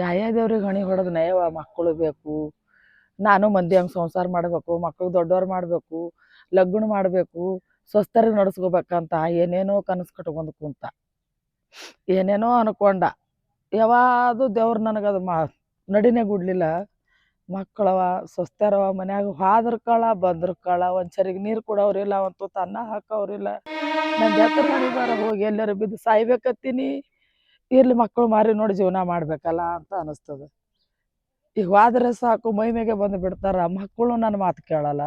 ಯಾವ್ಯಾವ್ದೇವ್ರಿಗೆ ಹಣಿ ಹೊಡೆದು ನಯವ ಮಕ್ಕಳು ಬೇಕು? ನಾನು ಮಂದಿ ಹಂಗೆ ಸಂಸಾರ ಮಾಡಬೇಕು ಮಕ್ಕಳು ದೊಡ್ಡವ್ರು ಮಾಡಬೇಕು, ಲಗ್ನ ಮಾಡಬೇಕು ಸ್ವಸ್ಥರಿಗೆ ನಡೆಸ್ಕೋಬೇಕಂತ ಏನೇನೋ ಕನಸು ಕಟ್ಕೊಂಡು ಕುಂತ. ಏನೇನೋ ಅನ್ಕೊಂಡ. ಯಾವಾದು ದೇವ್ರು ನನಗದು ಮಾ ನಡಿನೇ ಗುಡ್ಲಿಲ್ಲ. ಮಕ್ಕಳವ ಸ್ವಸ್ಥರವ ಮನ್ಯಾಗ ಹಾದ್ರಕಳ ಬಂದ್ರಕಳ ಒಂದ್ ಸರಿಗೆ ನೀರು ಕೊಡೋರಿಲ್ಲ ಒಂದು ಅನ್ನ ಹಾಕೋರಿಲ್ಲ ನನ್ನ ಎತ್ತರ ಮನೆ ಹೋಗಿ ಎಲ್ಲಾರು ಬಿದ್ದು ಸಾಯ್ಬೇಕತ್ತೀನಿ. ಇರ್ಲಿ ಮಕ್ಕಳು ಮಾರಿ ನೋಡಿ ಜೀವನ ಮಾಡ್ಬೇಕಲ್ಲ ಅಂತ ಅನಿಸ್ತದ. ಈಗ ಹೋದ್ರೆ ಸಾಕು, ಮೈ ಮೇಗೆ ಬಂದು ಬಿಡ್ತಾರ, ಮಕ್ಕಳು ನನ್ನ ಮಾತು ಕೇಳಲ್ಲ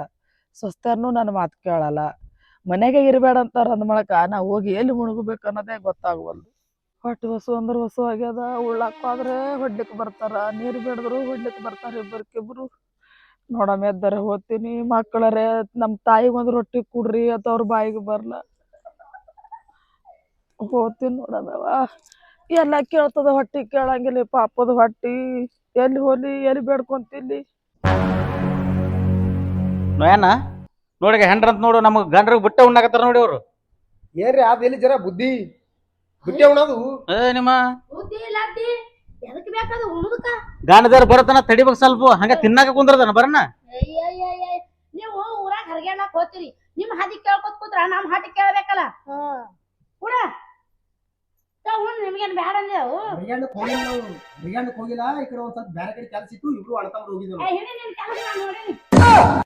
ಸ್ವಸ್ಥರ್ನು ನನ್ನ ಮಾತು ಕೇಳಲ್ಲ ಮನೆಗೆ ಇರಬೇಡ ಅಂತಾರ ಅಂದ ಮೂಲಕ ನಾ ಹೋಗಿ ಎಲ್ಲಿ ಮುಳುಗಬೇಕು ಅನ್ನೋದೇ ಗೊತ್ತಾಗವಲ್ದು. ಹೊಟ್ಟೆ ಹಸು ಅಂದ್ರೆ ಹಸು ಆಗ್ಯದ ಉಳ್ಳಾಕ ಹೋದ್ರೆ ಹೊಡ್ಲಿಕ್ಕೆ ಬರ್ತಾರ ನೀರು ಬೇಡದ್ರು ಹೊಡ್ಲಿಕ್ಕೆ ಬರ್ತಾರ ಇಬ್ಬರಿಕಿಬ್ರು ನೋಡಮ್ಮ ಎದ್ದರೆ ಹೋಗ್ತೀನಿ ಮಕ್ಕಳರೇ ನಮ್ಮ ತಾಯಿಗೆ ಒಂದು ರೊಟ್ಟಿ ಕೊಡ್ರಿ ಅಂತ ಅವ್ರ ಬಾಯಿಗೆ ಬರಲ್ಲ ಹೋಗ್ತೀನಿ ನೋಡಮ್ಮ ಎಲ್ಲ ಕೇಳ್ತದ ಹೊಟ್ಟಿ ಕೇಳಂಗಿಲ್ಲ ಪಾಪದ ಹೊಟ್ಟಿ. ಎಲ್ಲಿ ಹೋಲಿ ಎಲ್ಲಿ ಬೇಡ್ಕೊಂತಿಲ್ಲಿ ನೋಯಣ್ಣ ನೋಡಿಗ ಹೆಂಡ್ರಂತ ನೋಡು ನಮಗೆ ಗಂಡ್ರಿಗೆ ಬಿಟ್ಟ ಉಣ್ಣಾಕತ್ತಾರ ನೋಡಿ ಅವರು. ಏನ್ರಿ ಅದು ಎಲ್ಲಿ ಜರ ಬುದ್ಧಿ? ಬಿಟ್ಟೆ ಉಣದು ಏ ನಿಮ್ಮ ಬುದ್ಧಿ ಎದಕ್ ಬೇಕದು ಉಣುದಕ್ಕ ಗಾಣದಾರ ಬರತನ ತಡಿಬೇಕು ಸ್ವಲ್ಪ ಹಂಗ ತಿನ್ನಾಕ ಕುಂದ್ರದನ ಬರನ ಅಯ್ಯಯ್ಯಯ್ಯ ನೀವು ಊರಾಗ ಹರಗ್ಯಾಣಕ್ ಹೋಗ್ತೀರಿ ನಿಮ್ ಹಾದಿ ಕೇಳ್ಕೊತ್ ಕೂತ್ರ ನಮ್ ಹಾದಿ ಕೇಳ್ಬೇಕಲ್ಲ ಕೂಡ ನಿಮ್ಗೇನ್ ಬ್ಯಾಡ ಅಂದೇವು ಹರಿಯಾಣಕ್ ಹೋಗಿಲ್ಲ ನಾವು ಹರಿಯಾಣಕ್ ಹೋಗಿಲ್ಲ ಈ ಕಡೆ ಒಂದ್ ಸ್ವಲ್ಪ ಬೇರೆ ಕಡೆ ಕೆಲ್ಸ ಇತ್ತು ಇಬ್ರು ಅಣ್ಣತಮ್ಮ ಹೋಗಿದ್ರು ಏ ಹಿಡಿ ನಿನ್ ಕೆಲಸ ನಾನ್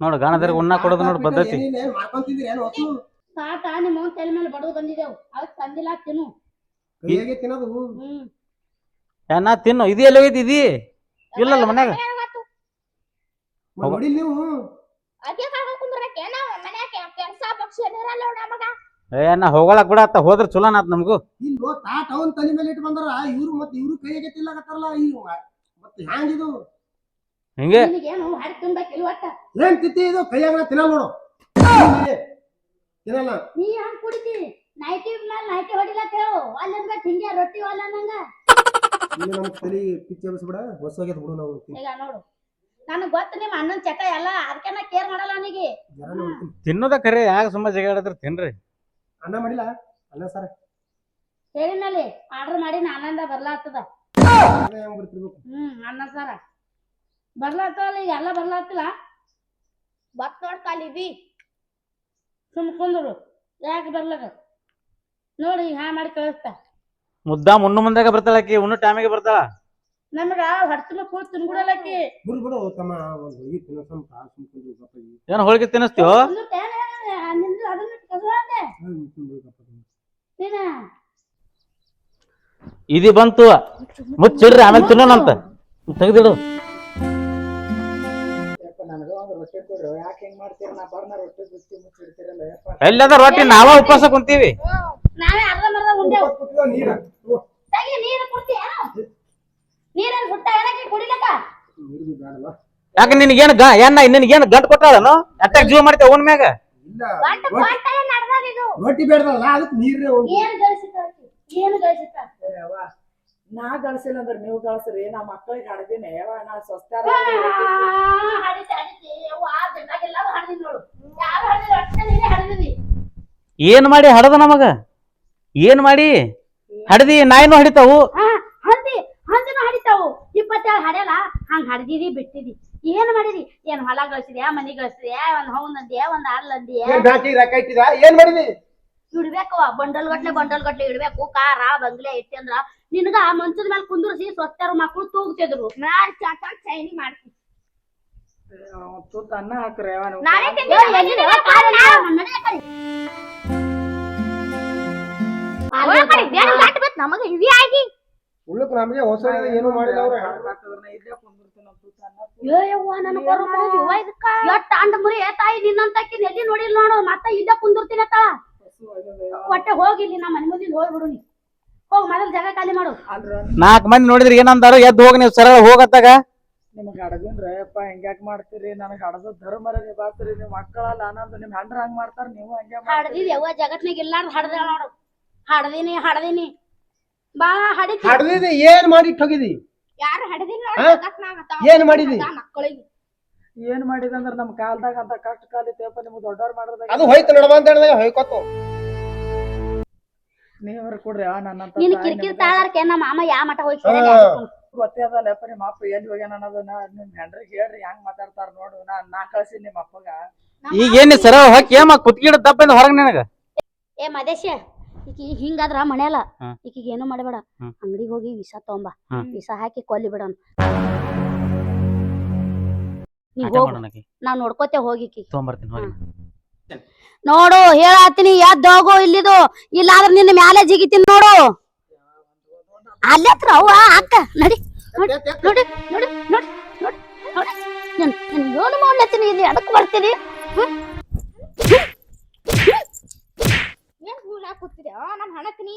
ನೋಡು ಗಾಣದಾರ ಉಣ್ಣಾಕ ಕೊಡೋದು ನೋಡಿ ಪದ್ಧತಿ ಮಾಡ್ಕೊಂಡ್ ತಿಂದ್ರಿ ಏನು ಹೊತ್ತು ತಾಟ ನಿಮ್ಮ ಅವ್ನ್ ತಲೆ ಮೇಲೆ ಬಡದು ಬಂದಿದೆವು. ಅದಕ್ಕೆ ತಂದಿಲ್ಲ ತಿನ್ನು. ಕೈಯಾಗೆ ತಿನ್ನೋದು. ಹ್ಮ್. ಏನ ತಿನ್ನು. ಇದು ಎಲ್ಲಿ ಹೋಗಿದ್ದು ಇದಿ ಇಲ್ಲಲ್ಲ ಮನ್ಯಾಗ. ನೋಡಿಲ್ ನೀವು? ಅದೇ ಕಾಕ ಕುಂದ್ರಕ್ಕೆ ನಾವು ಮನ್ಯಾಗ ಕೆಲಸ ಪಕ್ಷ ಏನಿರಲ್ಲ ನಮಗ ಏ ನಾ ಹೋಗಳಕ್ ಬಿಡ ಹೋದ್ರ ಚಲೋನ ಆತ್ ನಮಗೂ. ಇಲ್ಲೋ ತಾಟ ಅವನ್ ತಲೆ ಮೇಲೆ ಇಟ್ಟು ಬಂದಾರ. ಇವ್ರು ಮತ್ತೆ ಇವ್ರು ಕೈಯಾಗೆ ತಿನ್ನಕತ್ತಾರಲ್ಲ ಇವ್ ಮತ್ತೆ ಹ್ಯಾಂಗಿದು ಹಿಂಗೆ? ನಿನಗೇನು ಹಾಡಿ ತಿನ್ಬೇಕಿಲ್ಲ ಒಟ್ಟ ಏನ್ ತಿತ್ತಿ ಇದು? ಕೈಯಾಗ ತಿನ್ನಲ್ಲ ನೋಡು. ತಿನ್ನಲ್ಲ ನೀ ಹಂಗ್ ಕುಡಿತಿ? ನೈಟಿ ಮೇಲೆ ನೈಟಿ ಹೊಡಿಲ್ಲ ಹೇಳು ಅಲ್ಲಿಂದ ಹಿಂಗೆ ರೊಟ್ಟಿ ಹೊಲ ನಂಗ. ಇಲ್ಲಿ ನಮ್ಮ ತಲೆ ಪಿಚ್ಚಿ ಬಿಡ ಹೊಸ ಬಿಡು ನಾವು ಈಗ ನೋಡು. ನನಗ್ ಗೊತ್ತ ನಿಮ್ಮ ಅಣ್ಣನ ಚಟ ಎಲ್ಲ ಅದಕ್ಕೆ ನಾ ಕೇರ್ ಮಾಡಲ್ಲ ಅವನಿಗೆ. ಜರ ನೋಡ್ತೀನಿ ತಿನ್ನೋದ ಕರೆ ಯಾಕೆ ಸುಮ್ಮ ಜಗಾಡದ್ರ ತಿನ್ರಿ? ಅನ್ನ ಮಾಡಿಲ್ಲ? ಅನ್ನ ಸರ. ಹೇಳಿನಲ್ಲಿ ಆರ್ಡರ್ ಮಾಡಿ ಆನಂದ ಬರ್ಲಾತ್ತದ ಹೆಂಗ್ ಬರ್ತಿರ್ಬೇಕು? ಹ್ಮ್ ಅನ್ನ ಸಾರ. ಬರ್ಲಾತ್ತಲ್ಲ ಈಗ ಎಲ್ಲ ಬರ್ಲಾತ್ತಿಲ್ಲ ಬತ್ ನೋಡ್ ಕಾಲಿದಿ ಸುಮ್ ಕುಂದ್ರು ಯಾಕೆ ಬರ್ಲಕ ನೋಡಿ ಹಾ ಮಾಡಿ ಕಳಿಸ್ತಾ. ಮುದ್ದಾ ಮುನ್ನು ಮುಂದಾಗ ಅಕ್ಕಿ ಉಣ್ಣು ಟೈಮಿಗೆ ಬರ್ತಾಳ. ನಮಗ ಹೊಡ್ತಿನ ಕೂತ್ ತಿನ್ಬಿಡಲಕ್ಕಿ ಬಿಡು ಬಿಡು ತಮ್ಮ ಒಂದು ತಿನ್ನೋ ಸ್ವಲ್ಪ ಸುಮ್ಕೊಂಡ್ರು. ಏನ್ ಹೋಳಿಗೆ ತಿನ್ನಿಸ್ತೀವೋ ನಿಂದು ಅದನ್ನ. ನೀನ? ಇದಿ ಬಂತು. ಮುಚ್ಚಿಡ್ರಿ ಆಮೇಲೆ ತಿನ್ನೋಣಂತ. ತೆಗ್ದಿಡು. ಎಲ್ಲದ ರೊಟ್ಟಿ ನಾವ ಉಪವಾಸ ಕುಂತೀವಿ. ನಾವೇ ಅರ್ಧ ಮರ್ಧ ಉಂಡೆವು ನೀರ. ಓ, ತಗಿ ನೀರು ಕುಡ್ತೀಯ ನೀರಲ್ಲಿ ಹುಟ್ಟ ಏನಕ್ಕೆ ಕುಡಿಲಕ್ಕ? ಯಾಕೆ ನಿನಗೇನು ಗಾ ಏನ ನಿನಗೇನು ಗಂಟ್ ಕೊಟ್ಟಾದನು ಅಟ್ಟಾಗ ಜೀವ ಮಾಡ್ತೇವೆ ಅವನ ಮ್ಯಾಗ? ರೊಟ್ಟಿ ಬೇಡದಲ್ಲ ಅದಕ್ಕೆ ನೀರೇ ಏನು ಗಳಿಸಿತ್ತ ಏನು ಗಳಿಸಿತ್ತ ನಾ ಗಳಿಸಿಲ್ಲ ಅಂದ್ರೆ ನೀವು ಗಳಿಸ್ರಿ ನಾ ಮಕ್ಕಳಿಗೆ ಹಡ್ದಿನಿ. ನಾ ಸ್ವಸ್ಥಾರ ಏನ್ ಮಾಡಿ ಹಡದ ನಮಗ? ಏನ್ ಮಾಡಿ? ಹಡದಿ ನಾಯಿನೂ ಹಡಿತಾವು. ಹಾ ಹಂದಿ ಹಂದಿನೂ ಹಡಿತಾವು. ಇಪ್ಪತ್ತೇಳು ಹಡ್ಯಲ್ಲ ಹಂಗ ಹಡ್ದಿದಿ ಬಿಟ್ಟಿದಿ. ಏನ್ ಮಾಡಿದಿ? ಏನ್ ಹೊಲ ಗಳಿಸಿದ್ಯಾ ಮನಿ ಗಳಿಸಿದ್ಯಾ ಒಂದ್ ಹೌನ್ ಅಂದ್ಯಾ ಒಂದ್ ಅರ್ಲ್ ಅಂದ್ಯಾ ಏನ್ ಮಾಡಿದಿ? ಇಡ್ಬೇಕು ಬಂಡಲ್ ಗಟ್ಲೆ ಬಂಡಲ್ ಗಟ್ಲೆ ಇಡ್ಬೇಕು ಕಾರ ಬಂಗ್ಲೆ ಐತಿ ಅಂದ್ರ ನಿನಗ ಮಂಚದ ಮೇಲೆ ಕುಂದರ್ಸಿ ಸ್ವಸ್ಥರ ಮಕ್ಕಳು ತೂಗ್ತಿದ್ರು. ನಾನ್ ಚಾಟ ಚೈನಿ ಮಾಡ್ತೀನಿ ತುತ್ತ ಅನ್ನ ಹಾಕ್ರೆ ನಮಗೆ ಇವಿ ಆಗಿ. ಉಳ್ಳಕ್ ನಮಗೆ ಹೊಸ ಏನು ಮಾಡಿಲ್ಲ ಅವ್ರ. ಅಂಡ್ ಮುರಿ ತಾಯಿ ನಿನ್ನಂತಕ್ಕಿ ಎಲ್ಲಿ ನೋಡಿಲ್ಲ ನೋಡು ಮತ್ತ ಇಲ್ಲೇ ಕುಂದಿರ್ತೀನಿ ಅತ್ತ ಹಸು ಹೋಗಿ ಇಲ್ಲಿ ನಮ್ಮ ಮನೆ ಮುಂದಿನ ಹೋಗ್ಬಿಡು ನೀ. ಹೋಗ್ ಮೊದಲ್ ಜಾಗ ಖಾಲಿ ಮಾಡು. ಅಲ್ರ ನಾಲ್ಕು ಮಂದಿ ನೋಡಿದ್ರಿ ಏನಂದಾರು ಎದ್ದು ಹೋಗಿ ನೀವು ಸರಳ ಹೋಗತ್ತಾಗ? ನಿಮ್ಗೆ ಹಡದಿನ್ರಿ ಯಪ್ಪ ಹಿಂಗ್ಯಾಕ್ ಮಾಡ್ತೀರಿ? ನನಗೆ ಹಡದ ಧರ್ಮರ ನಿಭಾಸ್ರಿ ನಿಮ್ ಮಕ್ಕಳಲ್ಲ ಅನ್ನೋದು ನಿಮ್ ಹಂಡ್ರ ಹಂಗ ಮಾಡ್ತಾರ ನೀವು ಹಂಗೆ. ಹಡ್ದಿದ್ ಯವ್ವ ಜಗತ್ನಾಗ ಇಲ್ಲಾರ ಹಡ್ದ ನೋಡು. ಹಡದಿನಿ ಹಡದಿನಿ. ಬಾ ಹಡಿ ಹಡ್ದಿದಿ ಏನ್ ಮಾಡಿ ಇಟ್ಟು ಹೋಗಿದಿ? ಯಾರು ಹಡ್ದಿಲ್ಲ ಹಾ? ಏನ್ ಮಾಡಿದಿ? ಮಕ್ಕಳಿಗೆ ಏನ್ ಮಾಡಿದ ಅಂದ್ರ ನಮ್ ಕಾಲ್ದಾಗ ಅಂತ ಕಷ್ಟ ಕಾಲ ಇತ್ತಪ್ಪ ನಿಮ್ಗೆ ದೊಡ್ಡವ್ರ ಮಾಡಿದಾಗ ಅದು ಹೋಯ್ತು ನಡಮ ಅಂತ ಹೇಳಿದಾಗ ಹೋಯ್ಕೊತು. ನೀವ್ರ ಕೊಡ್ರಿ ಆ ನನ್ನ ನಿನ್ ಕಿರಿಕಿರಿ ತಾಳಾರ್ಕೆ ನಮ್ಮ ಮಾಮ ಯಾ ಮಠ ಹೋಗಿ ಹಾ. ಗೊತ್ತೇ ನಿಮ್ಮ ಅಪ್ಪ ಎಲ್ಲಿ ಹೋಗ್ಯಾನ ಅನ್ನೋದನ್ನ ನಿಮ್ ಹೆಂಡ್ರಿಗೆ ಹೇಳ್ರಿ ಹೆಂಗ್ ಮಾತಾಡ್ತಾರ ನೋಡು ನಾ ನಾ ಕಳ್ಸಿ ನಿಮ್ಮ ಅಪ್ಪಗ ಈಗ ಏನ್ ಸರ ಹಾಕಿ ಏಮ ಹೊರಗ್ ನಿನಗ ಏ ಮದೇಶ ಈಕಿ ಹಿಂಗಾದ್ರ ಮನೆಯಲ್ಲ. ಈಕಿಗೆ ಏನು ಮಾಡಬೇಡ ಹ್ಮ್. ಅಂಗಡಿಗೆ ಹೋಗಿ ವಿಷ ತೊಂಬ. ವಿಷ ಹಾಕಿ ಕೊಲ್ಲಿ ಬಿಡೋಣ ನೀ ಆಟ ಹೋಗು ಮಾಡೋಣ ಆಕಿ. ನಾವ್ ನೋಡ್ಕೋತೆ ಹೋಗಿಕಿ ತಗೊಂಬರ್ತೀನಿ ಹೋಗಿ ನೋಡು ಹೇಳತ್ತೀನಿ ಎದ್ದ ಹೋಗು, ಇಲ್ಲಿದು. ಇಲ್ಲಾಂದ್ರ ನಿನ್ನ ಮ್ಯಾಲೆ ಜಿಗಿತೀನಿ ನೋಡು. ಅಲ್ಲೇತ್ರ ಅವ್ವ, ಅಕ್ಕ, ನಡಿ, ನೋಡಿ ನೋಡಿ ನೋಡಿ ನೋಡಿ ಏನು ಇಲ್ಲಿ ಅದಕ್ಕೆ ಬರ್ತೀನಿ? ಮತ್ತ ಏನ್ ಹೂಳ ಕೂತಿದ್ಯಾ ನಾನು ಹಣತೀನಿ.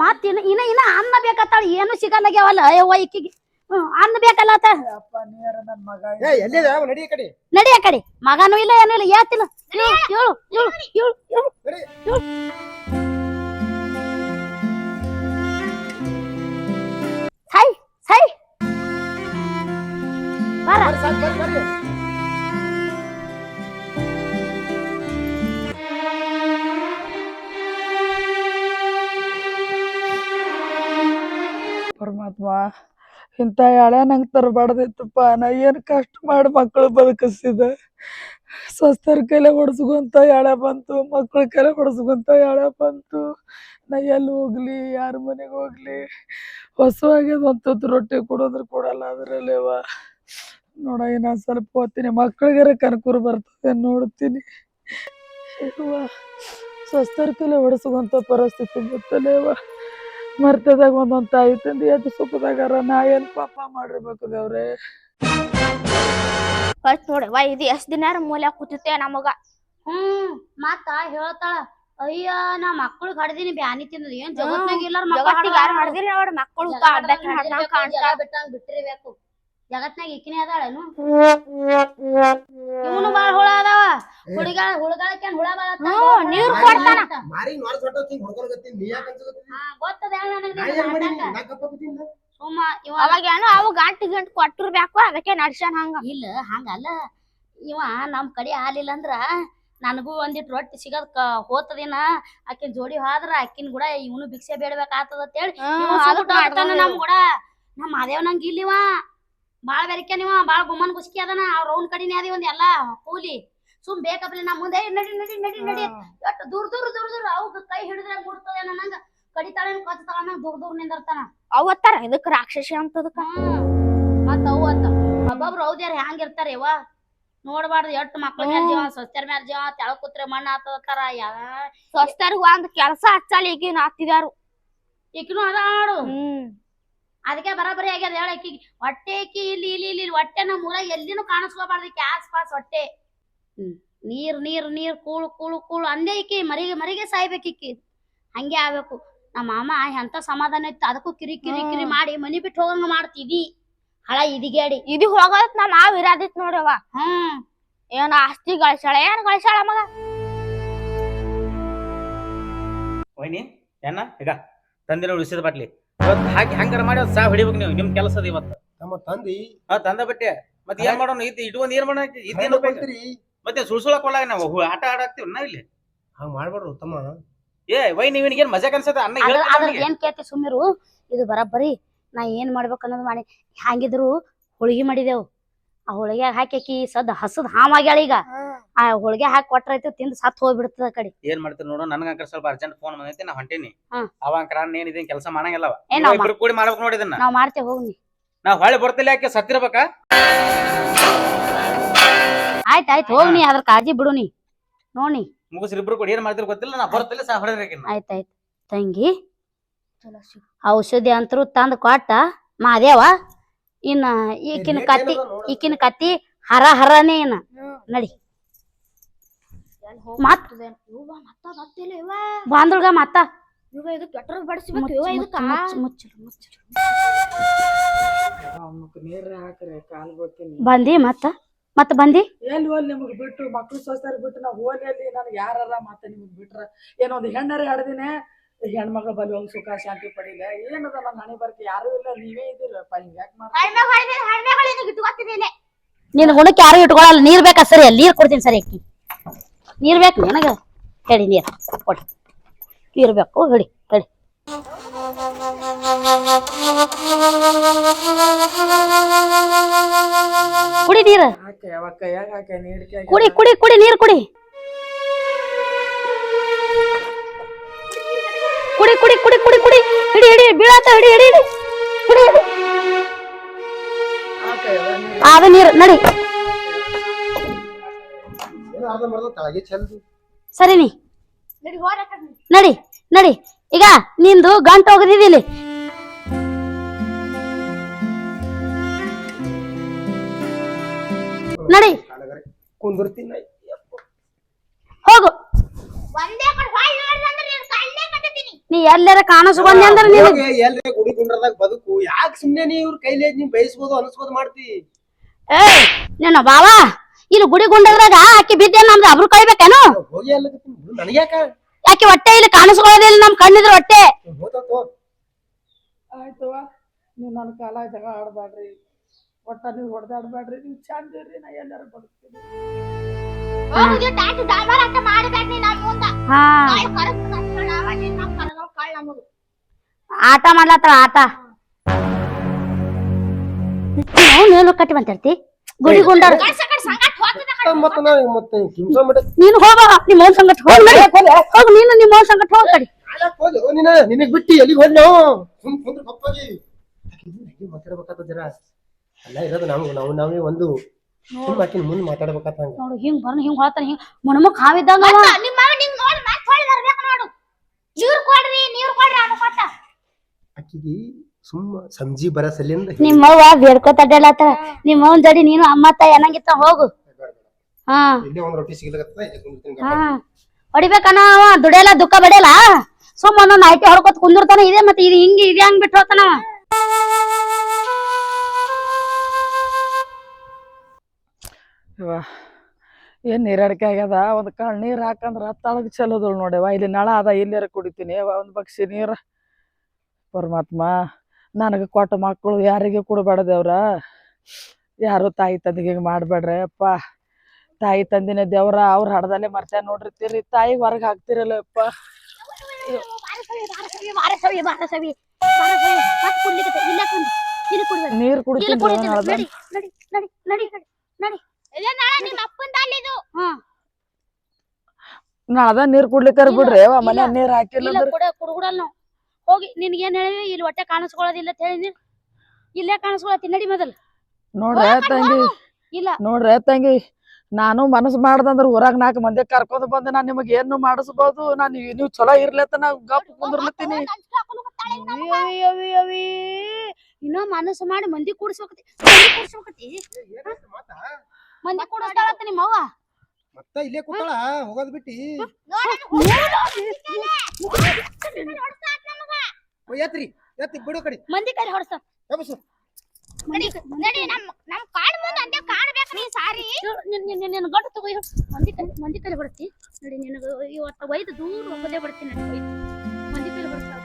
ಮತ್ ಇನ್ನ ಇನ್ನ ಅನ್ನ ಬೇಕತ್ತಾಳ ಏನು ಸಿಗಲ್ಲ ಅಯ್ಯವ್ವ ಇಕ್ಕಿಗೆ ಅನ್ನ ಬೇಕಲ್ಲ ಆತ? ಅಪ್ಪ ನೀರ ನನ್ನ ಮಗ ಏ ಎಲ್ಲಿದೆ? ಅವ ನಡಿ ಈ ಕಡೆ. ನಡಿ ಆ ಕಡೆ. ಮಗನೂ ಇಲ್ಲ ಏನೂ ಇಲ್ಲ ಯಾತಿಲ್ಲ ಹೇಳು ಹೇಳು ಹೇಳು ನಡಿ ಸೈ ಸೈ. ಬರ. ಬರ್ರಿ ಸಾಕ್ ಬರ್ರಿ ಬರ್ರಿ ಪರಮಾತ್ಮ ಇಂಥ ಎಳೆ ನಂಗೆ ತರಬಾರ್ದಿತ್ತಪ್ಪ. ನಾ ಏನು ಕಷ್ಟ ಮಾಡಿ ಮಕ್ಕಳು ಬದುಕಿಸಿದೆ ಸ್ವಸ್ಥರ ಕೈಲೆ ಹೊಡೆಸ್ಕೊಂತ ಎಳೆ ಬಂತು ಮಕ್ಕಳ ಕೈಲೆ ಹೊಡೆಸ್ಕೊಂತ ಎಳೆ ಬಂತು. ನಾ ಎಲ್ಲಿ ಹೋಗ್ಲಿ, ಯಾರ ಮನೆಗೆ ಹೋಗ್ಲಿ. ಹೊಸವಾಗ್ಯದ ಒಂದು ರೊಟ್ಟಿ ಕೊಡೋದ್ರ ಕೊಡಲ್ಲ ಅದ್ರಲ್ಲೇವ. ನೋಡ ಇನ್ನ ಸ್ವಲ್ಪ ಓದ್ತೀನಿ ಮಕ್ಕಳಿಗಾರ ಕನಕೂರು ಬರ್ತದೆ ನೋಡ್ತೀನಿ. ಸ್ವಸ್ಥರ ಕೈಲೆ ಹೊಡೆಸ್ಕೊಂತ ಪರಿಸ್ಥಿತಿ ಗೊತ್ತಲೇವ ಮರ್ತದಾಗ ಒಂದೊಂದ್ ತಾಯಿ ತಂದೆ ಎದ್ದು ಸುಖದಾಗಾರ ನಾ ಏನ್ ಪಾಪ ಮಾಡಿರ್ಬೇಕು ದೇವ್ರೆ ಫಸ್ಟ್ ನೋಡವ್ವ ಇದು ಎಷ್ಟ್ ದಿನ ಮೂಲೆ ಕೂತಿತ್ತೆ ನಮಗ ಹ್ಮ್ ಮತ್ತ ಹೇಳ್ತಾಳ ಅಯ್ಯೋ ನಾ ಮಕ್ಕಳು ಹಡ್ದಿನಿ ಬ್ಯಾನಿ ತಿನ್ನದು ಏನ್ ಜಗತ್ನಾಗ ಇಲ್ಲಾರ ಮಕ್ಳು ಜಗತ್ತಿಗೆ ಯಾರು ಹಡ್ದಾರ? ಮಾಡಿದಿಲ್ಲ ಮಕ್ಕಳು ಬಿಟ್ಟಿರ್ಬೇಕು. ಜಗತ್ನಾಗ ಇಕ್ಕಿನೇ ಅದಾಳೇನು? ಇವನು ಹುಳ ಅದಾವ ಹುಡುಗ ಹುಡುಗಾಳಕ್ಕೇನ್ ಹುಳ ಬಾಳ ಹ್ಮ್, ನೀರ್ ಕೊಡ್ತಾನ. ಮಾರಿ ನೋಡ್ ಸೊಟ್ಟ ಹಿಂಗ್ ಹೊಡ್ಕೊಳಕತ್ತೀನಿ ನೀ ಯಾಕೆ ಅನ್ಸಕತ್ತಿ ಗೊತ್ತದ ಹೇಳ ನನಗೆ ನಾ ಏನ್ ಮಾಡೀನಿ ನಾ ಕಪ್ಪಾಕತ್ತೀನಿ ಸುಮ್ಮ ಇವ ಅವಾಗ ಏನೋ ಅವು ಗಂಟು ಗಂಟು ಕೊಟ್ಟಿರ್ಬೇಕು ಅದಕ್ಕೆ ನಡ್ಸ್ಯಾನ ಹಂಗ. ಇಲ್ಲ ಹಂಗಲ್ಲ. ಇವ ನಮ್ ಕಡೆ ಆಲಿಲ್ಲ ಅಂದ್ರ ನನಗೂ ಒಂದಿಟ್ ರೊಟ್ಟಿ ಸಿಗದ್ ಹೋತದಿನ? ಆಕಿನ್ ಜೋಡಿ ಹೋದ್ರ ಆಕಿನ್ ಕೂಡ ಇವನು ಭಿಕ್ಷೆ ಬೇಡಬೇಕಾಗ್ತದ ಅಂತೇಳಿ ನಮ್ ಕೂಡ. ನಮ್ ಮಾದೇವ್ ನಂಗಿಲ್ಲಿವಾ ಇಲ್ಲಿವ. ಬಾಳ ಬೆರಿಕೆ ನೀವ ಬಾಳ ಗುಮ್ಮನ್ ಗುಸ್ಕಿ ಅದನ. ಅವ್ರ ಅವ್ನ ಕಡಿನೇ ಅದಿ ಒಂದ್ ಎಲ್ಲಾ ಕೂಲಿ. ಸುಮ್ ಬೇಕಪ್ಲೆ ನಾ ಮುಂದೆ ನಡಿ ನಡಿ ನಡಿ ನಡಿ. ಎಷ್ಟು ದೂರ ದೂರ ದೂರ ದೂರ. ಅವ್ ಕೈ ಹಿಡಿದ್ರೆ ಮುಡ್ತದೆ ನನಗ ಕಡಿತಾಳೆ ಕಚ್ತಾಳ ನಂಗೆ ದೂರ ದೂರ ನಿಂದಿರ್ತಾನ. ಅವತ್ತಾರ ಇದಕ್ ರಾಕ್ಷಸಿ ಅಂತದಕ್ಕ. ಮತ್ತ ಅವು ಅಂತ ಒಬ್ಬೊಬ್ರು ಹೌದ್ಯಾರ ಹ್ಯಾಂಗಿರ್ತಾರ ಇವ? ನೋಡ್ಬಾರ್ದು ಎಷ್ಟ್ ಮಕ್ಳ ಮ್ಯಾಲ ಜೀವ ಸ್ವಸ್ಥರ ಮ್ಯಾಲ ಜೀವ ತೆಳ ಕೂತ್ರೆ ಮಣ್ಣ ಆತದತ್ತಾರ. ಸ್ವಸ್ಥರಿಗ್ ಒಂದ್ ಕೆಲ್ಸ ಹಚ್ಚಲಿ ಈಗ ಹತ್ತಿದಾರು ಈಕಿನೂ ಅದಾಡು ಅದಕ್ಕೆ ಬರಾಬರಿ ಆಗ್ಯದ ಹೇಳ ಈಕಿಗೆ. ಹೊಟ್ಟೆ ಇಲ್ಲಿ ಇಲ್ಲಿ ಇಲ್ಲಿ ಹೊಟ್ಟೆ ನಮ್ಮ ಮೂಲ ಎಲ್ಲಿನೂ ಕಾಣಿಸ್ಕೋಬಾರ್ದು. ಆಸ್ ಪಾಸ್ ಹೊಟ್ಟೆ. ನೀರ್ ನೀರ್ ನೀರ್ ಕೂಳು ಕೂಳು ಕೂಳು. ಅಂದೇ ಇಕ್ಕಿ ಮರಿಗೆ ಮರಿಗೆ ಸಾಯ್ಬೇಕಿಕ್ಕಿ ಹಂಗೆ ಆಗ್ಬೇಕು. ನಮ್ಮ ಮಾಮ ಎಂತ ಸಮಾಧಾನ ಇತ್ತು ಅದಕ್ಕೂ ಕಿರಿ ಕಿರಿ ಕಿರಿ ಮಾಡಿ ಮನಿ ಬಿಟ್ಟು ಹೋಗಂಗ ಮಾಡ್ತಿದಿ. ಹಳ ಇದಿಗೇಡಿ. ಇದು ಹೋಗತ್ ನಾ ನಾವ್ ಇರಾದಿತ್ ನೋಡವ ಹ್ಮ್. ಏನ್ ಆಸ್ತಿ ಗಳಿಸಾಳ ಏನ್ ಗಳಿಸಾಳ ಮಗ? ವೈನಿ ಏನ? ಈಗ ತಂದಿನ ಉಳಿಸಿದ ಬಟ್ಲಿ. ಇವತ್ತು ಹಾಕಿ ಹಂಗಾರ ಮಾಡಿ ಅದ್ ಸಾ ಹೊಡಿಬೇಕು ನೀವು. ನಿಮ್ ಕೆಲಸ ಅದ ಇವತ್ತು. ನಮ್ಮ ತಂದಿ. ಹಾ ತಂದ ಬಿಟ್ಟೆ. ಮತ್ತೆ ಏನ್ ಮಾಡೋಣ ಇದು ಇಟ್ಕೊಂಡ್ ಏನ್ ಮಾಡೋಣ ಇದೇನು ಏನು ಕೊಡ್ತೀರಿ ಮತ್ತೆ ಸುಳ್ಸುಳ ಕೊಡಲಾಗ ನಾವು ಹು- ಆಟ ಆಡಾಕ್ತಿವ್ ನಾ ಇಲ್ಲಿ. ಹಂಗ ಮಾಡ್ಬಾರ್ದು ಉತ್ತಮ. ಏ ವೈ ನೀವಿನಿಗೇನ್ ಮಜಾ ಕನ್ಸತ್ತ? ಅನ್ನ ಅದ್ರ ಹೇಳ್ತಾನ ಅದ್ರ ಅವ್ನಿಗೆ. ಏನ್ ಕೇಳ್ತಿ ಸುಮ್ಮಿರು ಇದು ಬರಬ್ಬರಿ ನಾ ಏನ್ ಮಾಡ್ಬೇಕು ಅನ್ನೋದು ಮಾಡಿ ಹ್ಯಾಂಗಿದ್ರು ಹೋಳಿಗೆ ಮಾಡಿದೆವು. ಆ ಹೋಳಿಗೆ ಹಾಕಿ ಸದ್ ಹಸದ್ ಹಾಮಾಗ್ಯಾಳ ಈಗ. ಆ ಹೋಳಿಗೆ ಹಾಕಿ ಕೊಟ್ರೈತಿ ತಿಂದು ಸತ್ ಹೋಗ್ಬಿಡ್ತದ ಆ ಕಡೆ. ಏನ್ ಮಾಡ್ತೀರಿ ನೋಡು ನನಗ ಅಂಕರ್ ಸ್ವಲ್ಪ ಅರ್ಜೆಂಟ್ ಫೋನ್ ಬಂದೈತಿ ನಾ ಹೊಂಟೀನಿ. ಹ್ಮ್. ಅವ ಅಂಕರ ಏನ್ ಇದೇನ್ ಕೆಲಸ ಮಾಡಂಗಿಲ್ಲ ಅವ. ಏ ನೀವ್ ನಾವ್ ಇಬ್ರು ಕೂಡಿ ಮಾಡ್ಬೇಕು ನೋಡಿದನ್ನ ನಾವ್ ಮಾಡ್ತೇವೆ ಹೋಗ್ನಿ. ನಾ ಹೊಳೆ ಬರ್ತಿಲ್ಲ ಯಾಕೆ ಸತ್ತಿರ್ಬೇಕಾ? ಆಯ್ತ್ ಆಯ್ತ್ ಹೋಗ್ನಿ ಅದ್ರ ಕಾಳಜಿ ಬಿಡು ನೀ. ನೋಡಿ ಮುಗಿಸ್ರಿ ಇಬ್ರು ಕೂಡಿ ಏನ್ ಮಾಡ್ತಿರ್ ಗೊತ್ತಿಲ್ಲ ನಾ ಬರ್ತಿಲ್ಲ ಸಾ ಹೊಡೆದ್ರಿ ಆಯ್ತ್ ಆಯ್ತ್. ತಂಗಿ ಔಷಧಿ ಅಂತರೂ ತಂದ್ ಕೊಟ್ಟ ಮಾದೇವ ಇನ್ನ ಈಕಿನ ಕತ್ತಿ ಈಕಿನ ಕತ್ತಿ ಹರ ಹರನೇ ಇನ್ನ. ನಡಿ. ಮತ್ ಬಾಂದ್ರಗ ಮತ್ತ? ಬಂದಿ ಮತ್ತ? ಮತ್ತ ಬಂದಿ? ಎಲ್ಲಿ ಹೋಲ್ ನಿಮಗ್ ಬಿಟ್ಟು ಮಕ್ಳು ಸೋಸ್ತಾರ ಬಿಟ್ಟು ನಾ ಹೋಲಿ ಅಲ್ಲಿ ನನಗೆ ಯಾರ ಮತ್ತೆ ನಿಮಗ್ ಬಿಟ್ರ? ಏನೋ ಒಂದು ಹೆಣ್ಣರ ಹಿಡ್ದಿನಿ ಹೆಣ್ಮಕ್ಳ ಬಲಿ ಹೋಗಿ ಸುಖ ಶಾಂತಿ ಪಡಿಲ್ಲ ಏನದ ನನ್ನ ಹಣೆ ಬರ್ಕೆ? ಯಾರು ಇಲ್ಲ. ನೀವೇ ಇದ್ದೀರಪ್ಪ ಹಿಂಗ ಯಾಕೆ ಇಟ್ಕೊತಿದ್ದಿಲ್ಲ ನಿನ್ ಗುಣಕ್ಕೆ ಯಾರು ಇಟ್ಕೊಳಲ್ಲ. ನೀರ್ ಬೇಕಾ ಸರಿ? ಅಲ್ಲಿ ನೀರ್ ಕೊಡ್ತೀನಿ ಸರಿ ಅಕ್ಕಿ. ನೀರ್ ಬೇಕು? ನನಗ ಹೇಳಿ ನೀರ್. ಕೊಡಿ. ನೀರ್ ಬೇಕು? ಹೇಳಿ ಹೇಳಿ. ಕುಡಿ ನೀರು. ಹಾಕೆ ಯಾವ ಕೈಯಾಗ ಹಾಕೆ ಕೈ ಕುಡಿ ಕುಡಿ ಕುಡಿ ನೀರು ಕುಡಿ. ಕುಡಿ ಕುಡಿ ಕುಡಿ ಕುಡಿ ಕುಡಿ. ಹಿಡಿ ಹಿಡಿ ಬೀಳಾತ ಹಿಡಿ ಹಿಡಿ ಹಿಡಿ. ಹಿಡಿ. ಹಿಡಿ ನೀರು. ನಡಿ. ಸರಿ ನೀ. ನಡಿ ನಡಿ. ಈಗ ನಿಂದು ಗಂಟು ಹೋಗದಿದಿಲ್ಲಿ ನಡಿ. ಕುಂದಿರ್ತೀನಿ ಹೋಗು. ಒಂದೇ ಕಡೆ ಹೊಳ್ ನೋಡ್ರಿ ಅಂದ್ರೆ ನೀನ್ ಕಣ್ಣೇ ಕಟ್ಟತೀನಿ ನೀ ಎಲ್ಲಾರ ಕಾಣಿಸ್ಕೊಂಡೆ ಅಂದ್ರೆ ನೀನು ಎಲ್ಲೇ ಎಲ್ರಿ ಗುಡಿ ಗುಂಡ್ರದಾಗ ಬದುಕು ಯಾಕೆ ಸುಮ್ನೆ ನೀ ಇವ್ರ ಕೈಲಿ ನೀವು ಬಯಸ್ಬೋದು ಅನಿಸ್ಬೋದು ಮಾಡ್ತಿ? ಏ ನಿನ್ನ ಬಾವ ಇಲ್ಲಿ ಗುಡಿ ಗುಂಡದ್ರಾಗ ಆಕಿ ಬಿದ್ದೆ ನಮ್ದು ಅಬ್ರು ಕಳಿಬೇಕೇನು ಹೋಗಿ ಅಲ್ಲ ನನಗ್ಯಾಕ ಯಾಕೆ? ಹೊಟ್ಟೆ ಇಲ್ಲಿ ಕಾಣಿಸ್ಕೊಳ್ಳೋದಿಲ್ಲ ನಮ್ ಕಣ್ಣಿದ್ರು ಹೊಟ್ಟೆ. ಆಯ್ತು ಆಯ್ತವ ನೀವು ನನ್ನ ಕಾಲ ಜಗಳ ಆಡ್ಬೇಡ್ರಿ ಒಟ್ಟ ನೀವು ಹೊಡೆದಾಡ್ಬೇಡ್ರಿ ನೀವು ಚಂದ ಇರ್ರಿ ನಾ ಎಲ್ಲಾರ ಬದುಕ್ತೀನಿ. ಹಾ. ಆಟ ಮಾಡ್ಲತ್ತಾಳ ಆಟ. ನಾವು ನೇಲು ಕಟ್ಟಿ ಬಂತಿರ್ತಿ ಗುಡಿ ಗುಂಡರ್. ಮತ್ತ ನಾ ಮತ್ತೆ ನೀನು ಹೋಗ ನಿಮ್ಮ ಮೌನ್. ಸಂಗಟ ಹೋಗ್ ನಡಿ ಹೋಗ್ ನೀನು ನಿಮ್ಮ ಮೌನ್ ಸಂಗಟ ಹೋಗ್ ಕಡಿ. ಹೋದ ನೀನ ನಿನಗ್ ಬಿಟ್ಟಿ ಎಲ್ಲಿಗೆ ಹೋದ್ ನಾವು ಸುಮ್ ಕುಂದ್ರ ಜರ? ಅಲ್ಲ ಇರೋದು ನಮ್ಗೆ ನಾವು ನಾವೇ ಒಂದು ಸುಮ್ ಆಕಿನ ಮುಂದೆ ಮಾತಾಡ್ಬೇಕಾತ ಹಂಗ. ನೋಡು ಹಿಂಗ್ ಬರ್ನ ಹಿಂಗ್ ಹೊಳತಾನ ಹಿಂಗ್ ಮಣಮಕ್ ಹಾವಿದ್ದಂಗ ಅವ. ನಿಮ್ಮ ಮಾವ ನಿಂಗ್ ನೋಡಿ ಮತ್ತೆ ಹೊಳಿ ಬರ್ಬೇಕು ನೋಡು. ನೀರ್ ಕೊಡ್ರಿ ನೀರ್ ಕೊಡ್ರಿ ಅನ್ನ ಕೊಟ್ಟ ಆಕಿಗೆ ಸುಮ್ಮ ಸಂಜಿ ಬರ ಸಲಿಂದ ನಿಮ್ಮವ್ವ ಬೇಡ್ಕೋತ ಅಡ್ಡಾಡತ್ತಾಳ ನಿಮ್ಮ ಅವ್ವನ್ ಜಡಿ ನೀನು ಅಮ್ಮ ತಾಯಿ ಅನ್ನಂಗಿತ್ತ ಹೋಗು. ಹಾ. ಇಲ್ಲೇ ಒಂದ್ ರೊಟ್ಟಿ ಸಿಗ್ಲಕತ್ತ ಇಲ್ಲೇ ಕುಂದಿರ್ತೀನಿ ಹಾ. ಹೊಡಿಬೇಕನ ಅವ ದುಡಿಯಲ್ಲ ದುಃಖ ಬಡಿಯಲ್ಲ. ಸುಮ್ಮ ಒಂದೊಂದ್ ಐಟಿ ಹೊಡ್ಕೊತ ಕುಂದಿರ್ತಾನ ಇದೆ ಮತ್ತೆ ಇದು ಹಿಂಗೆ ಇದೆ ಹಂಗ್ ಬಿಟ್ಟು ಹೋಗ್ತಾನ ಅವ. ಇವ ಏನ್ ನೀರಾಡಿಕೆ ಆಗ್ಯದ? ಒಂದು ಕಾಳು ನೀರು ಹಾಕಂದ್ರ ತಳಗ್ ಚೆಲ್ಲೋದಳು ನೋಡ್ಯವ ಇಲ್ಲಿ ನಳ ಅದ ಇಲ್ಲಾರ ಕುಡಿತೀನಿ. ಅವ ಒಂದು ಬಕ್ಷಿ ನೀರು. ಪರಮಾತ್ಮ ನನಗೆ ಕೊಟ್ಟ ಮಕ್ಕಳು ಯಾರಿಗೆ ಕೊಡಬೇಡ ದೇವ್ರ? ಯಾರು ತಾಯಿ ತಂದೆಗೆ ಹಿಂಗೆ ಮಾಡಬೇಡ್ರಿ ಅಪ್ಪ ತಾಯಿ ತಂದಿನ ದೇವ್ರ ಅವ್ರ ಹಡದಲ್ಲೇ ಮರ್ತ್ಯ ನೋಡಿರ್ತೀರಿ. ತಾಯಿಗೆ ಹೊರಗೆ ಹಾಕ್ತಿರಲ್ಲ ಅಪ್ಪ ನೀರು ಕುಡಿತೀನಿ. ನಳದ ನೀರ್ ಕುಡ್ಲಿಕ್ಕಾರ ಬಿಡ್ರಿ ಮನೆ ನೀರ್ ಹಾಕಿಲ್ಲ ಅಂದ್ರೆ ಕುಡ ಕುಡ್ಗುಡಲ್ ನಾವು. ಹೋಗಿ ನಿನ್ಗೇನ್ ಹೇಳಿ ಇಲ್ಲಿ ಹೊಟ್ಟೆ ಕಾಣಿಸ್ಕೊಳ್ಳೋದಿಲ್ಲ ಅಂತ ಹೇಳಿ ಇಲ್ಲೇ ಕಾಣಿಸ್ಕೊಳತಿ ನಡಿ ಮೊದಲು. ನೋಡ್ರೆ ತಂಗಿ. ಇಲ್ಲ. ನೋಡ್ರೆ ತಂಗಿ. ನಾನು ಮನಸ್ ಮಾಡ್ದಂದ್ರ ಊರಾಗ ನಾಲ್ಕು ಮಂದಿ ಕರ್ಕೊಂಡ್ ಬಂದು ನಾನು ನಿಮಗ್ ಏನು ಮಾಡಿಸ್ಬೋದು? ನಾನು ನೀವು ಚಲೋ ಇರ್ಲತ್ತ ನಾ ಗಪ್ ಕುಂದಿರ್ಲತ್ತೀನಿ. ಇನ್ನೂ ಮನಸ್ಸು ಮಾಡಿ ಮಂದಿ ಕೂಡಿಸ್ಬೇಕತಿ ಕೂಡಿಸ್ಬೇಕತಿ ಮಂದಿ ಕೂಡಿಸ್ತಾಳತ್ತ ನಿಮ್ಮ ಅವ್ವ ಮತ್ತ ಇಲ್ಲೇ ಕೂತಾಳ ಹೋಗೋದ್ ಬಿಟ್ಟಿ. ಎತ್ರಿ ಎತ್ತಿ ಬಿಡು ಕಡೆ. ಮಂದಿ ಕಡೆ ಹೊಡ್ಸ. ಎಬ್ಬಿಸು. ನಡಿ ನಡಿ ನಮ್ ನಮ್ ಕಾಡ್ ಮುಂದೆ ನೀ ಸಾರಿ. ನಿನ್ನ ಗಡ್ಡ ತಗೋ. ಮಂದಿ ಕಲಿ ಮಂದಿ ಕೈ ಹೊಡ್ತಿ. ನಡಿ ನಿನಗ ಇವತ್ತ ಒಯ್ದು ದೂರ ಹೋಗೋದೇ ಬಿಡ್ತೀನಿ ನಡಿ ಒಯ್ದು ಮಂದಿ ಕೈ ಹೊಡ್ತಾಳ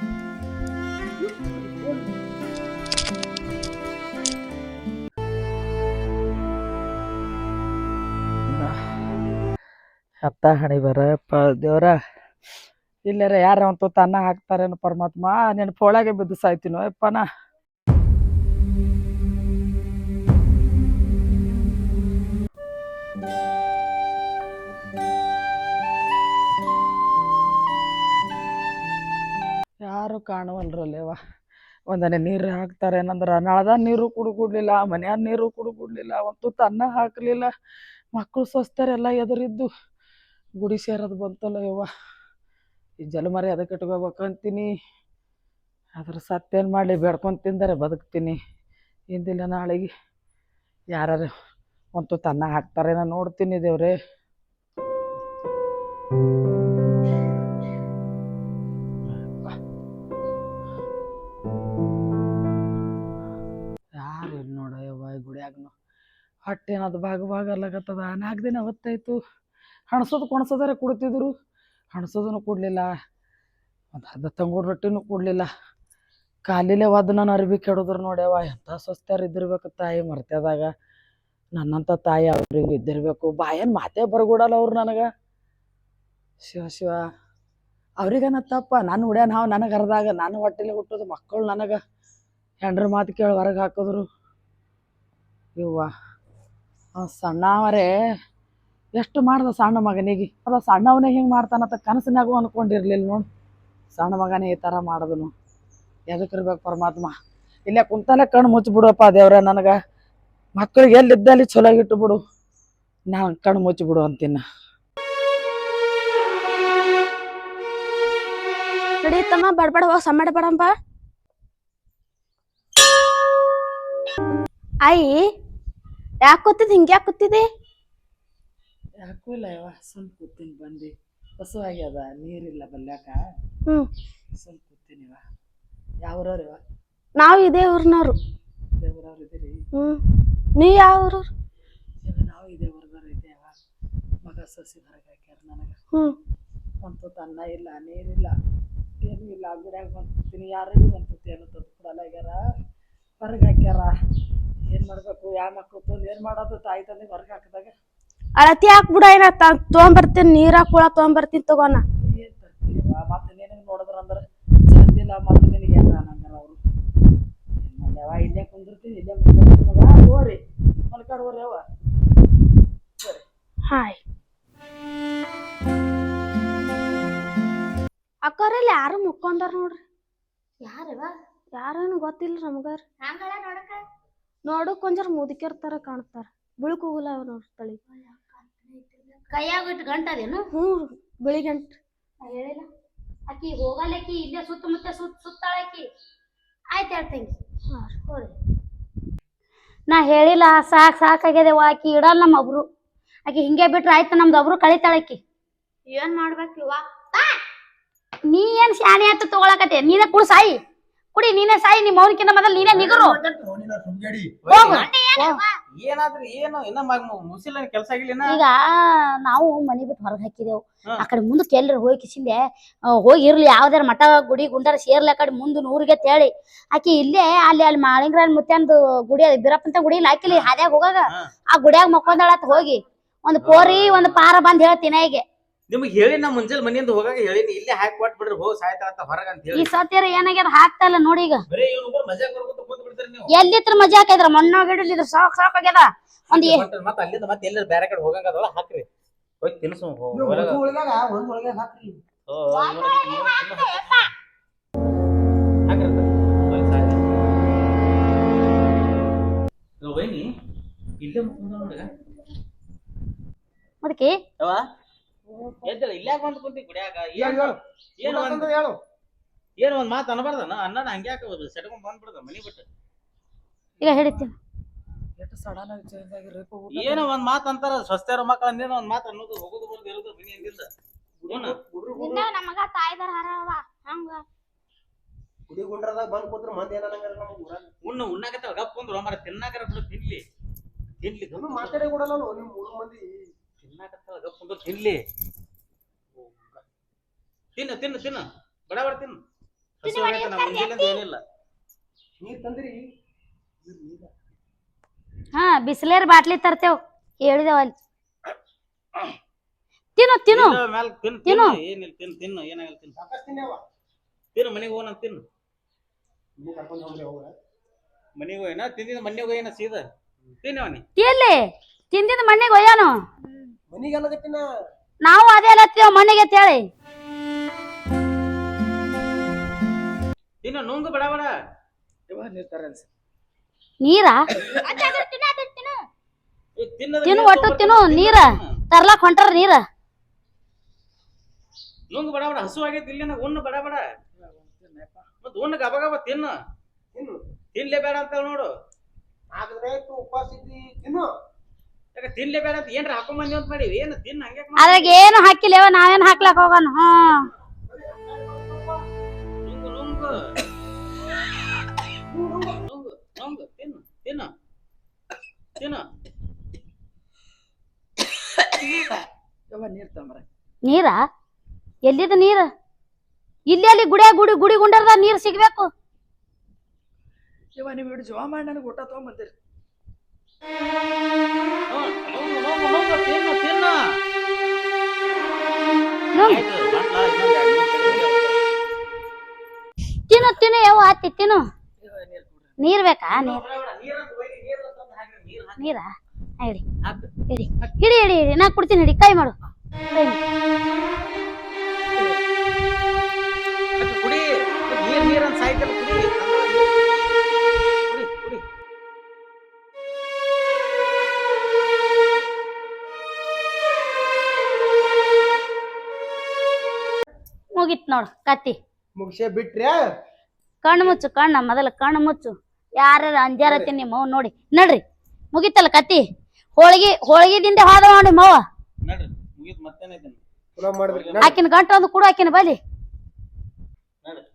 ಅತ್ತ ಹಣಿ ಬರಪ್ಪ ದೇವ್ರ. ಇಲ್ಲರ ಯಾರ ಅಂತ ಅನ್ನ ಹಾಕ್ತಾರೇನು ಪರಮಾತ್ಮ. ನಿನ್ನ ಪೋಳಾಗೆ ಬಿದ್ದು ಸಾಯ್ತೀನೋ ಯಪ್ಪನ ಯಾರು ಕಾಣುವಲ್ರಲ್ಲೇವ. ಒಂದನೆ ನೀರು ಹಾಕ್ತಾರೇನಂದ್ರ ನಳದ ನೀರು ಕುಡ್ಗುಡ್ಲಿಲ್ಲ ಮನೆಯ ನೀರು ಕುಡ್ಗುಡ್ಲಿಲ್ಲ ಒಂದು ತುತ್ತು ಅನ್ನ ಹಾಕ್ಲಿಲ್ಲ. ಮಕ್ಕಳು ಸ್ವಸ್ಥರೆಲ್ಲ ಎದುರಿದ್ದು. ಗುಡಿ ಸೇರೋದು ಬಂತಲ್ಲ ಯವ್ವ. ಈ ಜಲಮರಿ ಅದಕ್ಕೆ ಇಟ್ಕೋಬೇಕಂತೀನಿ ಅದ್ರ ಸತ್ತೇನು ಮಾಡಲಿ, ಬೇಡ್ಕೊಂಡು ತಿಂದರೆ ಬದುಕ್ತೀನಿ. ಇಂದಿಲ್ಲ ನಾಳೆಗೆ ಯಾರು ಒಂದು ತನ್ನ ಹಾಕ್ತಾರೇನ ನೋಡ್ತೀನಿ ದೇವ್ರೆ. ಯಾರು ನೋಡ ಯವ್ವ ಗುಡಿಯಾಗ ಹೊಟ್ಟೆ ಏನಾದ್ರು ಭಾಗ ಭಾಗ ಅಲ್ಲಾಗತ್ತದ ನಾಲ್ಕು ದಿನ ಹೊತ್ತಾಯ್ತು. ಹಣಸೋದು ಕೊಣಸೋದಾರೆ ಕೊಡ್ತಿದ್ರು. ಹಣಸೋದನ್ನು ಕೊಡಲಿಲ್ಲ. ಒಂದು ಅರ್ಧ ತಂಗೂರು ರೊಟ್ಟಿನೂ ಕೊಡಲಿಲ್ಲ. ಕಾಲಿಲೆ ಒದ್ದು ನಾನು ಅರ್ಬಿ ಕೆಡೋದ್ರು ನೋಡ್ಯವ ಎಂಥ ಸ್ವಸ್ಥರು ಇದ್ದಿರ್ಬೇಕು ತಾಯಿ ಮರ್ತ್ಯದಾಗ. ನನ್ನಂಥ ತಾಯಿ ಅವ್ರಿಗೆ ಇದ್ದಿರಬೇಕು. ಬಾಯನ್ ಮಾತೇ ಬರ್ಗೂಡಲ್ಲ ಅವ್ರು ನನಗೆ. ಶಿವ ಶಿವ. ಅವ್ರಿಗೇನತ್ತಪ್ಪ ನಾನು ಉಡ್ಯಾನ ಹಾವು ನನಗೆ ಅರ್ದಾಗ ನಾನು ಹೊಟ್ಟೆಲಿ ಹುಟ್ಟೋದು ಮಕ್ಕಳು ನನಗೆ. ಹೆಂಡ್ರ ಮಾತು ಕೇಳಿ ಹೊರಗೆ ಹಾಕಿದ್ರು. ಇವ್ವ ಸಣ್ಣವರೇ ಎಷ್ಟು ಮಾಡ್ದ ಸಣ್ಣ ಮಗನಿಗೆ? ಅದ ಸಣ್ಣವನೇ ಹಿಂಗೆ ಮಾಡ್ತಾನಂತ ಕನಸಿನಾಗೂ ಅಂದ್ಕೊಂಡಿರ್ಲಿಲ್ಲ ನೋಡು. ಸಣ್ಣ ಮಗನೇ ಈ ಥರ ಮಾಡೋದನು. ಎದಕ್ಕಿರ್ಬೇಕು ಪರಮಾತ್ಮ? ಇಲ್ಲೇ ಕುಂತಲ್ಲೇ ಕಣ್ಣು ಮುಚ್ಚಿಬಿಡಪ್ಪ ದೇವ್ರ ನನಗೆ. ಮಕ್ಕಳಿಗೆ ಎಲ್ಲಿದ್ದಲ್ಲಿ ಚಲೋ ಬಿಡು. ನಾನು ಕಣ್ಣು ಮುಚ್ಚಿಬಿಡು ಅಂತೀನಿ ನಡೀತಮ್ಮ ಬಡ್ಬಡ ಹೋಗಿ ಬಡಂಬ ಆಯಿ, ಯಾಕೆ ಕೂತಿದ್ ಹಿಂಗೆ ಯಾಕೆ ಯಾಕೂ ಇಲ್ಲ ಯವ್ವ ಸುಮ್ ಕೂತೀನಿ ಬಂದು. ಹಸು ಆಗ್ಯದ ನೀರಿಲ್ಲ ಬಲ್ಯಾಕ. ಹ್ಮ್. ಸುಮ್ ಕೂತೀನಿವ ಯಾವ್ರವ್ರಿವ ನಾವು ಇದೇ ಊರ್ನವ್ರು. ದೇವ್ರವ್ರು ಇದೀರಿ? ಹ್ಞೂ ನೀ ಯಾವ ಊರು? ಇವ ನಾವು ಇದೇ ಊರ್ದವ್ರು ಇದ್ದೇವ ಮಗ ಸಸಿ ಹೊರಗೆ ಹಾಕ್ಯಾರ ನನಗೆ. ಹ್ಞೂ ಒಂದು ಅನ್ನ ಇಲ್ಲ ನೀರಿಲ್ಲ. ಏನು ಇಲ್ಲ ಗುಡ್ಯಾಗ ಕೂತೀನಿ. ಯಾರಿಗೂ ಒಂದು ಏನು ತಂದು ಕೊಡಲ್ಲ ಆಗ್ಯಾರ. ಹೊರಗೆ ಹಾಕ್ಯಾರ. ಏನು ಮಾಡಬೇಕು? ಯಾವ ಮಕ್ಕಳು ತಂದು ಏನು ಮಾಡೋದು ತಾಯಿ ತಂದೆ ಹೊರಗೆ ಹಾಕಿದಾಗ? ಅಳತಿ ಹಾಕ್ಬಿಡ ಏನ ತೊಗೊಂಬರ್ತೀನಿ ನೀರ್ ಹಾಕೊಳ ತೊಗೊಂಬರ್ತೀನಿ ತಗೋಣ. ಮತ್ತೆ ನಿನಗೆ ನೋಡಿದ್ರಂದ್ರೆ ಚಂದಿಲ್ಲ ಮತ್ತೆ ನಿನಗೆ ಹೆಂಗ ಅನ್ನಂಗಾರ ಅವರು ಏನು ಮಾಡ್ಯಾವ ಇಲ್ಲೇ ಕುಂದಿರ್ತೀನಿ ಇಲ್ಲೇ ಮುಗ್ದು ಮಗ ಹೋರಿ ಮಲ್ಕಾಡ್ ಹೋರಿ ಅವ ಹಾಯ್ ಅಕ್ಕವ್ರಲ್ಲಿ ಯಾರು ಮುಕ್ಕೊಂಡಾರ ನೋಡ್ರಿ? ಯಾರವ? ಯಾರೇನು ಗೊತ್ತಿಲ್ಲ ನಮಗಾರ. ನೋಡಕ ಒಂಜರ ಮುದುಕಿರ್ತಾರ ಕಾಣ್ತಾರ. ಬಿಳುಕ್ ಹೋಗಲ್ಲ ಅವ್ ನೋಡ್ತಾಳಿ ಕೈಯಾಗ ಇಟ್ಟು ಗಂಟದೇನು ಹ್ಞೂ ಬಿಳಿ ಗಂಟ್ ಹೇಳಿಲ್ಲ ಆಕಿ ಹೋಗಲ್ಲಕಿ ಇಲ್ಲೇ ಸುತ್ತಮುತ್ತ ಸುತ್ತ ಸುತ್ತಾಳಕಿ ಆಯ್ತು ಹೇಳ್ತಂಗಿ ಹಾಂ ನಾ ಹೇಳಿಲ್ಲ ಸಾಕ್ ಸಾಕಾಗ್ಯದವ ಆಕಿ ಇಡಲ್ಲ ನಮ್ಮ ಒಬ್ರು ಆಕಿ ಹಿಂಗೆ ಬಿಟ್ರೆ ಆಯ್ತು ನಮ್ದು ಒಬ್ರು ಕಳಿತಾಳಕಿ ಏನು ಮಾಡ್ಬೇಕು ವಾ ನೀ ಏನ್ ಶಾಣೆ ಆಯ್ತು ತಗೊಳಕತ್ತೆ ನೀನೇ ಕುಡಿ ಸಾಯಿ ಕುಡಿ ನೀನೇ ಸಾಯಿ ನಿಮ್ಮ ಮೌನಿಕಿನ ಮೊದಲು ನೀನೇ ನಿಗರು ಹೋಗು ಏನಾದ್ರಿ ಏನು ಇನ್ನ ಮುಸಿಲ ಕೆಲಸ ಆಗಿಲ್ಲ ಈಗ ನಾವು ಮನೆ ಬಿಟ್ಟು ಹೊರಗೆ ಹಾಕಿದೆವು. ಆ ಕಡೆ ಮುಂದಕ್ಕೆ ಎಲ್ಲರ ಹೋಗಿ ಕಿಸಿಂದೆ ಹೋಗಿ ಇರ್ಲಿ ಯಾವ್ದಾರ ಮಠ ಗುಡಿ ಗುಂಡಾರ ಸೇರ್ಲಿ ಆ ಕಡೆ ಮುಂದೆ ನೂರಿಗೆ ತೇಳಿ ಆಕಿ ಇಲ್ಲೇ ಅಲ್ಲಿ ಅಲ್ಲಿ ಮಾಳಿಂಗ್ರ ಮುತ್ಯಾಂದು ಗುಡಿ ಬಿರಪ್ಪಂತ ಗುಡಿ ಇಲ್ಲ ಹಾಕಿಲಿ ಹಾದ್ಯಾಗ ಹೋಗಾಗ ಆ ಗುಡಿಯಾಗ ಮಕ್ಕೊಂದಾಳತ್ ಹೋಗಿ. ಒಂದ್ ಪೋರಿ ಒಂದ್ ಪಾರ ಬಂದ್ ಹೇಳ್ತೀನಿ ಈಗ ನಿಮ್ಗೆ ಹೇಳಿ ನಾ ಮುಂಜಾನೆ ಮನೆಯಿಂದ ಹೋಗಾಗ ಹೇಳಿನಿ. ಇಲ್ಲೇ ಹಾಕಿ ಕೊಟ್ ಬಿಡ್ರಿ ಹೋಗಿ ಅಂತ ಹೊರಗ ಅಂತ ಈ ಹೇಳಿ ಸತ್ಯರ ಏನಾಗ್ಯದ ಹಾಕ್ತಾ ಇಲ್ಲ ನೋಡಿ ಈಗ. ಬರೀ ಇವ್ನು ಮಜಾ ಬರ್ಕೊತ ಕುಂತ ಬಿಡ್ತೀರಿ ನೀವು. ಎಲ್ಲಿತ್ರ ಮಜಾ ಹಾಕಿದ್ರ ಮಣ್ಣಾಗ ಇದ್ರ ಸಾಕ್ ಸಾಕ್ ಆಗ್ಯದ. ಒಂದ್ ಏ- ಮತ್ತೆ ಮತ್ತೆ ಅಲ್ಲಿಂದ ಮತ್ತೆ ಎಲ್ಲರ ಬೇರೆ ಕಡೆ ಹೋಗಂಗ ಅದಲ್ಲ ಹಾಕ್ರಿ. ಹೋಗಿ ತಿನ್ಸು. ಹೋ- ಹೊರಗ. ಒಳಗಾಗ ಒಂದ್ ಒಳಗೆ ಹಾಕ್ರಿ. ಹೋ, ನೋಡಿ, ನೋಡಿ, ತಿನ್ನು ಹಾಕ್ರಿ. ಹಾಕ್ರಿ ಅಂತ. ಹೋಗಿ ಸಾಯ್ರಿ. ಇವ್ ವೈನಿ ಇಲ್ಲೇ ಮುಗ್ದ ನೋಡ್ಗ ಅದಕ್ಕೆ ಯವ್ವ? ಎದ್ದಳ ಇಲ್ಲೇ ಬಂದು ಕುಂತಿ ಕುಡಿಯಾಕ ಏನ್ ಹೇಳು. ಏನ್ ಒಂದ್ ಅಂತಂದ್ರೆ ಹೇಳು. ಏನ್ ಒಂದ್ ಮಾತು ಅನ್ಬಾರ್ದನ? ಹಂಗ್ಯಾಕ ಯಾಕೆ ಸೆಟ್ಕೊಂಡ್ ಬಂದ್ಬಿಡ್ದ ಮನಿ ಬಿಟ್ಟು. ಇಲ್ಲ ಹಿಡಿತೀನಿ ಎಷ್ಟು ಸಡನ್ ಆಗಿ ಚೇಂಜ್ ಆಗಿರ್ಬೇಕು ಏನೋ ಒಂದ್ ಮಾತು ಅಂತಾರ ಸ್ವಸ್ಥರ ಮಕ್ಕಳ ಅಂದೇನೋ ಒಂದ್ ಮಾತು ಅನ್ನೋದು ಹೋಗೋದು ಬರೋದು ಇರೋದು ಮನಿ ಅಂದಿಲ್ಲ ಹ್ಞೂ ನಿನ್ನ ನಮಗ ತಾಯ್ದಾರ ಹರವ ಹಂಗ. ಗುಡಿ ಗುಂಡ್ರದಾಗ ಬಂದ್ ಕೂತ್ರ ಮಂದಿ ನಮ್ಮ ಊರಾಗ. ಉಣ್ಣು ಉಣ್ಣಾಕತ್ತ ಗಪ್ ಕುಂದ್ರು ಮರ ತಿನ್ನಾಕರ ಬಿಡು ತಿನ್ಲಿ. ತಿನ್ಲಿ ಏನು ಮಾತಾಡೇ ಕೊಡಲ್ಲ ನಿಮ್ ಮೂರು ಮಂದಿ. ತಿನ್ನಾಕತ್ತ ಗಪ್ ಕುಂದ್ರು ತಿನ್ಲಿ ತಿನ್ನು ತಿನ್ನು ತಿನ್ನು. ಬಡ ಬಡ ತಿನ್ನು. ಏನಿಲ್ಲ. ನೀರ್ ತಂದ್ರಿ. ಹಾ ಬಿಸಿಲೇರ್ ಬಾಟ್ಲಿ ತರ್ತೇವ್. ಹೇಳಿದೇವ ಅಲ್ಲಿ. ತಿನ್ನು ತಿನ್ನು. ಇಲ್ಲ, ಮ್ಯಾಲ್ ತಿನ್ನು ತಿನ್ನು. ಏನಿಲ್ಲ ತಿನ್ನು ತಿನ್ನು. ಏನಾಗಲ್ಲ ತಿನ್ನು. ತಿನ್ನು ಮನೆಗೆ ಹೋಗೋಣ ತಿನ್ನು. ಮನೆಗೆ ಹೋಗಿನ ತಿಂದಿದ್ದು ಮನೆಗೆ ಹೋಗಿನ ಸೀದಾ? ತಿನ್ನವನಿ ಎಲ್ಲಿ ತಿಂದಿದ್ ಮನೆಗೆ ಒಯ್ಯಾನು. ಮನಿಗೆ ನಾವು ಅದೇ ಅಲ್ಲತ್ತೀವ ಮಣ್ಣಿಗೆ ಹೇಳಿ ಇನ್ನು ನುಂಗು ಬಡ ಬಡ. ಇವ ನೀರ ಏ, ತಿನ್ನೋದು ತಿನ್ನು ನೀರ್ ಒಟ್ಟು ತಿನ್ನು ನೀರ. ತರ್ಲಾಕ್ ಹೊಂಟಾರ ನೀರ? ನುಂಗು ಬಡ ಬಡ ಹಸು ಆಗೈತಿ ಇಲ್ಲಿ ಉಣ್ಣು ಬಡ ಬಡ. ಮತ್ ಉಣ್ಣು ಗಬ ಗಬ ತಿನ್ನು. ತಿನ್ನು. ತಿನ್ಲೇ ಬೇಡ ಅಂತ ನೋಡು. ಆದ್ರೆ ಉಪವಾಸ ಇದ್ದಿ ತಿನ್ನು. ಯಾಕ ತಿನ್ಲೇ ಬೇಡ ಅಂತ ಏನ್ರ ಹಾಕೊಂಡ್ ಬಂದಿ ಅಂತ ಮಾಡಿವಿ. ಏನು ತಿನ್ನು ಹಂಗೆ ಅದ್ರಾಗ ಏನು ಹಾಕಿಲ್ಲೇವ ನಾವೇನ್ ಹಾಕ್ಲಾಕ್ ಹೋಗೋಣ ಹಾ ನುಂಗು ನುಂಗು. ನುಂಗು ನುಂಗು ತಿನ್ನು ತಿನ್ನು. ತಿನ್ನು. ಯವ್ವ ನೀರ್ ತಂಬ್ರ ನೀರ? ಎಲ್ಲಿದ ನೀರ? ಇಲ್ಲಿ ಅಲ್ಲಿ ಗುಡಿಯಾಗ ಗುಡಿ ಗುಡಿ ಗುಂಡರ್ದ ನೀರ್ ಸಿಗ್ಬೇಕು. ನೀವು ಜೀವ ಮಾಡಿ ನನಗೆ ಊಟ ತಗೊಂಡ್ ತಿನ್ನು, ತಿನ್ನು. ಯಾವ ಹತ್ತಿ ತಿನ್ನು. ನೀರ್ ಬೇಕಾ? ನೀರ್. ನೀರ್? ಹಿಡಿ. ಹಿಡಿ ಹಿಡಿ ಹಿಡಿ ಹಿಡಿ. ನಾ ಕೊಡ್ತೀನಿ ಹಿಡಿ. ಕೈ ಮಾಡು. ಕೈ ನೋಡು ಕತ್ತಿ. ಮುಗಿಸೇ ಬಿಟ್ರಿ? ಕಣ್ಣು ಮುಚ್ಚು ಕಣ್ಣ ಮೊದಲ ಕಣ್ಣು ಮುಚ್ಚು. ಯಾರ ಅಂಜಾರ ತಿನ್ನಿ ಅವ್ವ ನೋಡಿ. ನಡ್ರಿ ಮುಗಿತಲ್ಲ ಕತ್ತಿ? ಹೋಳಿಗೆ ಹೋಳಿಗೆದಿಂದ ಹಾದ ನೋಡಿ ಮವ್ವ ನಡ್ರಿ ಮುಗಿತ್ ಮತ್ತೇನೈತಿ ಪುನಃ ಮಾಡ್ಬೇಕು. ಆಕಿನ ಗಂಟ ಒಂದು ಕೊಡು ಆಕಿನ ಬಲಿ. ನಡ್ರಿ.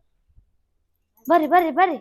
ಬರ್ರಿ ಬರ್ರಿ ಬರ್ರಿ.